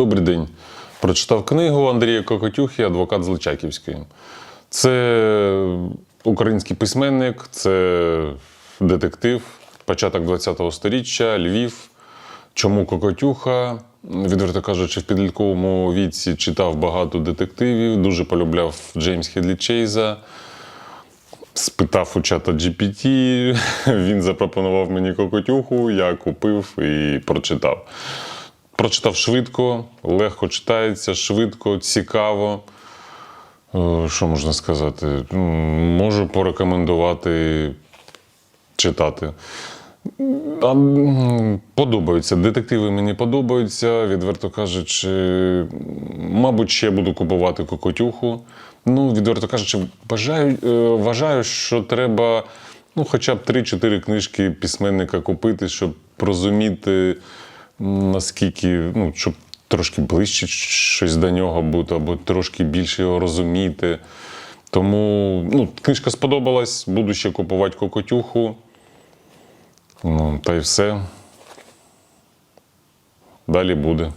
Добрий день. Прочитав книгу Андрія Кокотюхи Адвокат з Личаківської. Це український письменник, це детектив, початок ХХ століття, Львів. Чому Кокотюха? Відверто кажучи, в підлітковому віці читав багато детективів, дуже полюбляв Джеймс Хедлі Чейза. Спитав у чата GPT, він запропонував мені кокотюху, я купив і прочитав. Прочитав швидко, легко читається, швидко, цікаво. Е, Що можна сказати? Можу порекомендувати читати. А, Подобаються. Детективи мені подобаються, відверто кажучи, мабуть, ще буду купувати кокотюху. Ну, відверто кажучи, бажаю, е, вважаю, що треба ну, хоча б 3-4 книжки письменника купити, щоб розуміти, наскільки, ну, щоб трошки ближче щось до нього бути, або трошки більше його розуміти. Тому ну, книжка сподобалась, буду ще купувати кокотюху. Ну, та й все. Далі буде.